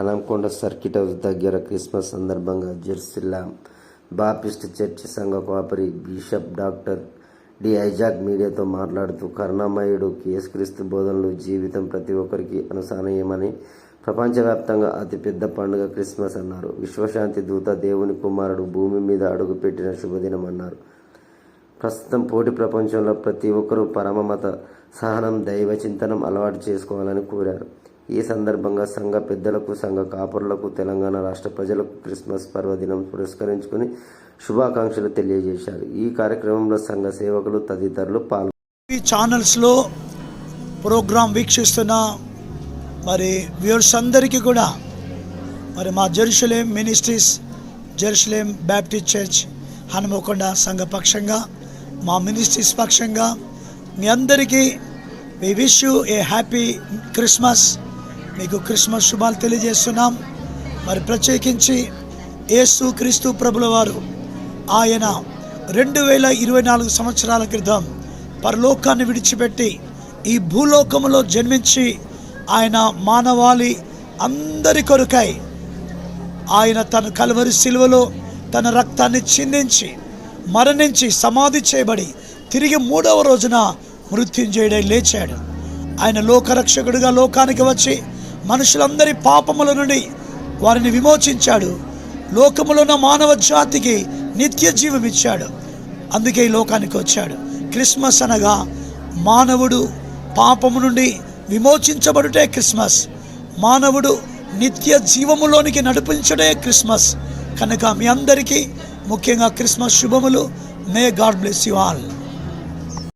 Nalgonda circuit house దగ్గర Christmas సందర్భంగా జెర్సిల్లా బాప్టిస్ట్ చర్చి సంఘ కాపరి బిషప్ డాక్టర్ డి ఐజాక్ మీడియాతో మాట్లాడుతూ కరుణామయుడు యేసుక్రీస్తు బోధనలు జీవితం ప్రతి ఒక్కరికి అనుసరణీయమని ప్రపంచవ్యాప్తంగా అతిపెద్ద పండుగ క్రిస్మస్ అన్నారు. విశ్వశాంతి దూత దేవుని కుమారుడు భూమి మీద అడుగుపెట్టిన శుభదినం అన్నారు. ప్రస్తుతం పోటీ ప్రపంచంలో ప్రతి ఒక్కరూ పరమమత సహనం దైవ చింతనం అలవాటు చేసుకోవాలని కోరారు. ఈ సందర్భంగా సంఘ పెద్దలకు సంఘ కాపురులకు తెలంగాణ రాష్ట్ర ప్రజలకు క్రిస్మస్ పర్వదినం పురస్కరించుకుని శుభాకాంక్షలు తెలియజేశారు. ఈ కార్యక్రమంలో సంఘ సేవకులు తదితరులు పాల్గొన్నారు. ఈ ఛానల్స్లో ప్రోగ్రాం వీక్షిస్తున్న మరి వ్యూర్స్ అందరికీ కూడా మరి మా Jerusalem ministries Jerusalem Baptist church Hanamkonda సంఘ పక్షంగా మా మినిస్ట్రీస్ పక్షంగా మీ అందరికీ we wish you a happy Christmas మీకు క్రిస్మస్ శుభాలు తెలియజేస్తున్నాం. మరి ప్రత్యేకించి యేసు క్రీస్తు ప్రభుల వారు ఆయన రెండు వేల ఇరవై నాలుగు సంవత్సరాల క్రితం పరలోకాన్ని విడిచిపెట్టి ఈ భూలోకములో జన్మించి ఆయన మానవాళి అందరి కొరకై ఆయన తన కలువరి శిలువలో తన రక్తాన్ని చిందించి మరణించి సమాధి చేయబడి తిరిగి మూడవ రోజున మృత్యుంజయుడై లేచాడు. ఆయన లోకరక్షకుడిగా లోకానికి వచ్చి మనుషులందరి పాపముల నుండి వారిని విమోచించాడు. లోకములో ఉన్న మానవ జాతికి నిత్య జీవం ఇచ్చాడు. అందుకే ఈ లోకానికి వచ్చాడు. క్రిస్మస్ అనగా మానవుడు పాపము నుండి విమోచించబడుటే క్రిస్మస్. మానవుడు నిత్య జీవములోనికి నడిపించడే క్రిస్మస్. కనుక మీ అందరికీ ముఖ్యంగా క్రిస్మస్ శుభములు. May God bless you all